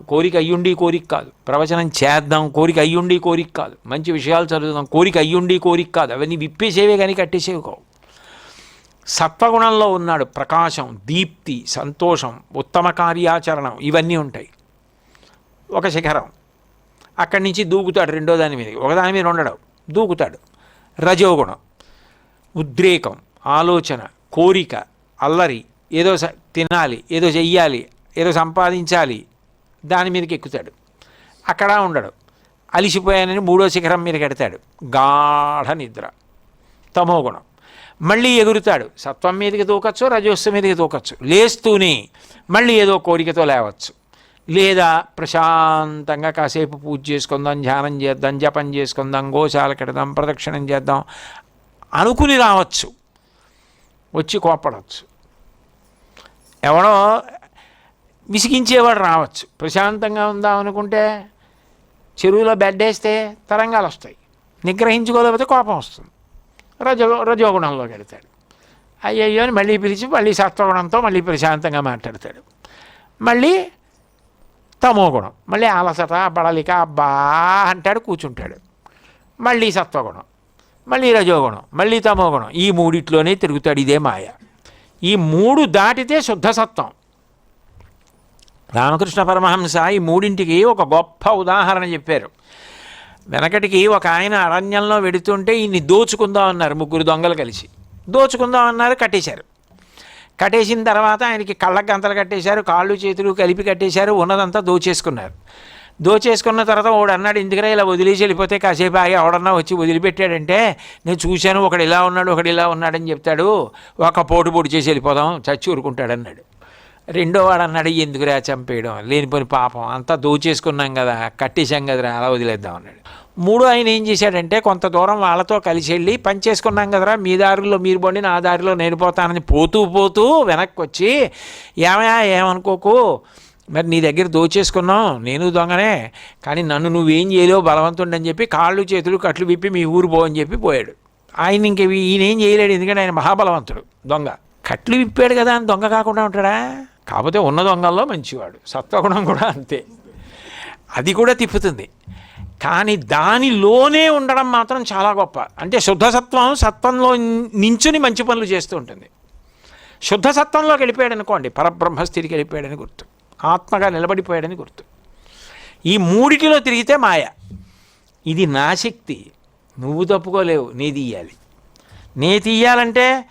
కోరిక అయ్యుండి కోరిక కాదు. ప్రవచనం చేద్దాం కోరిక అయ్యుండి కోరిక కాదు. మంచి విషయాలు చదువుదాం కోరిక అయ్యుండి కోరిక కాదు. అవన్నీ విప్పేసేవే కానీ కట్టేసేవి కావు సత్వగుణంలో ఉన్నాడు ప్రకాశం దీప్తి సంతోషం ఉత్తమ కార్యాచరణం ఇవన్నీ ఉంటాయి. ఒక శిఖరం. అక్కడి నుంచి దూకుతాడు రెండో దాని మీద ఒకదాని మీద ఉండడు. దూకుతాడు. రజోగుణం. ఉద్రేకం ఆలోచన కోరిక అల్లరి. ఏదో తినాలి ఏదో చెయ్యాలి ఏదో సంపాదించాలి దాని మీదకి ఎక్కుతాడు. అక్కడ ఉండడు. అలిసిపోయానని మూడో శిఖరం మీద కడతాడు. గాఢ నిద్ర. తమో గుణం. మళ్ళీ ఎగురుతాడు. సత్వం మీదకి దూకచ్చు రజోస్సు మీదకి దూకొచ్చు లేస్తూనే మళ్ళీ ఏదో కోరికతో లేవచ్చు. లేదా ప్రశాంతంగా కాసేపు పూజ చేసుకుందాం ధ్యానం చేద్దాం జపం చేసుకుందాం గోశాల కడదాం ప్రదక్షిణం చేద్దాం అనుకుని రావచ్చు. వచ్చి కోపడవచ్చు ఎవడో విసిగించేవాడు రావచ్చు. ప్రశాంతంగా ఉందాం అనుకుంటే చెరువులో బెడ్డేస్తే తరంగాలు వస్తాయి. నిగ్రహించుకోలేకపోతే కోపం వస్తుంది. రజో రజోగుణంలోకి వెళ్తాడు. అయ్యయ్యో అని మళ్ళీ పిలిచి మళ్ళీ సత్వగుణంతో మళ్ళీ ప్రశాంతంగా మాట్లాడతాడు. మళ్ళీ తమో గుణం. మళ్ళీ అలసట బడలిక అబ్బా అంటాడు కూర్చుంటాడు. మళ్ళీ సత్వగుణం. మళ్ళీ రజోగుణం. మళ్ళీ తమో గుణం. ఈ మూడిట్లోనే తిరుగుతాడు ఇదే మాయ. ఈ మూడు దాటితే శుద్ధ సత్వం. రామకృష్ణ పరమహంస ఈ మూడింటికి ఒక గొప్ప ఉదాహరణ చెప్పారు. వెనకటికి ఒక ఆయన అరణ్యంలో వెడుతుంటే ఈయన్ని దోచుకుందాం అన్నారు ముగ్గురు దొంగలు కలిసి. దోచుకుందాం అన్నారు కట్టేశారు. కట్టేసిన తర్వాత ఆయనకి కళ్ళ గంతలు కట్టేశారు కాళ్ళు చేతులు కలిపి కట్టేశారు ఉన్నదంతా దోచేసుకున్నారు. దోచేసుకున్న తర్వాత వాడు అన్నాడు ఎందుకరా ఇలా వదిలేసి వెళ్ళిపోతే కాసేపు ఆగి ఎవడన్నా వచ్చి వదిలిపెట్టాడంటే నేను చూశాను ఒకడు ఇలా ఉన్నాడు ఒకడు ఇలా ఉన్నాడని చెప్తాడు ఒక పోటు పొడి చేసి వెళ్ళిపోదాం చచ్చి ఊరుకుంటాడు అన్నాడు రెండో వాడు అన్నాడు ఎందుకురా చంపేయడం? లేనిపోని పాపం. అంతా దోచేసుకున్నాం కదా కట్టేశాం కదరా అలా వదిలేద్దాం అన్నాడు. మూడో ఆయన ఏం చేశాడంటే కొంత దూరం వాళ్ళతో కలిసి వెళ్ళి పని చేసుకున్నాం కదరా మీ దారిలో మీరు పండి నా దారిలో నేను పోతానని పోతూ పోతూ వెనక్కి వచ్చి ఏమయా ఏమనుకోకు? మరి నీ దగ్గర దోచేసుకున్నాం నేను దొంగనే. కానీ నన్ను నువ్వేం చేయలేవు బలవంతుండని చెప్పి కాళ్ళు చేతులు కట్లు విప్పి మీ ఊరు పో అని చెప్పి పోయాడు. ఆయన ఇంక ఈయన ఏం చేయలేడు ఎందుకంటే ఆయన మహాబలవంతుడు దొంగ. కట్లు విప్పాడు కదా అని దొంగ కాకుండా ఉంటాడా? కాకపోతే ఉన్న దొంగల్లో మంచివాడు. సత్వగుణం కూడా అంతే. అది కూడా తిప్పుతుంది. కానీ దానిలోనే ఉండడం మాత్రం చాలా గొప్ప. అంటే శుద్ధసత్వం సత్వంలో నించుని మంచి పనులు చేస్తూ ఉంటుంది. శుద్ధసత్వంలోకి వెళ్ళిపోయాడు అనుకోండి పరబ్రహ్మస్థితికి వెళ్ళిపోయాడని గుర్తు. ఆత్మగా నిలబడిపోయాడని గుర్తు. ఈ మూడిటిలో తిరిగితే మాయ. ఇది నా శక్తి. నువ్వు తప్పుకోలేవు. నీ తీయాలి. నే తీయాలంటే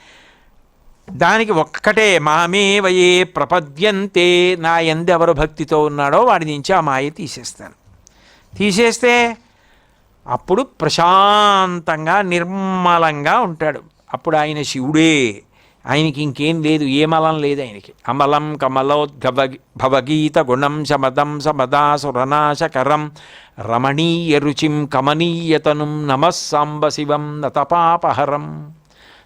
దానికి ఒక్కటే మామే వయే ప్రపద్యంతే నా ఎందెవరు భక్తితో ఉన్నాడో వాడి నుంచి ఆ మాయ తీసేస్తాను. తీసేస్తే అప్పుడు ప్రశాంతంగా నిర్మలంగా ఉంటాడు. అప్పుడు ఆయన శివుడే. ఆయనకి ఇంకేం లేదు ఏ మలం లేదు ఆయనకి. అమలం కమలోద్భవ భవగీత గుణం శమదం సమదాసురనాశకరం రమణీయ రుచిం కమనీయతనుం నమస్సాంబ శివం నతపాపహరం.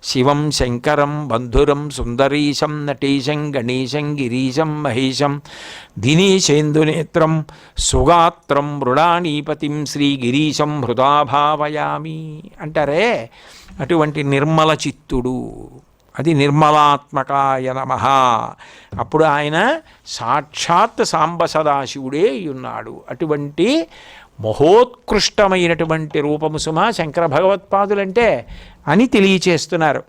శివం శంకరం బంధురం సుందరీశం నటీశం గణేశం గిరీశం మహేశం దినేశేందునేత్రం సుగాత్రం మృడానీపతిం శ్రీగిరీశం హృదాభావయామి అంటారే అటువంటి నిర్మల చిత్తుడు. అది నిర్మలాత్మకాయ నమ. అప్పుడు ఆయన సాక్షాత్ సాంబ సదాశివుడే ఉన్నాడు అటువంటి మహోత్కృష్టమైనటువంటి రూపము సుమ శంకర భగవత్పాదులంటే అని తెలియచేస్తున్నారు.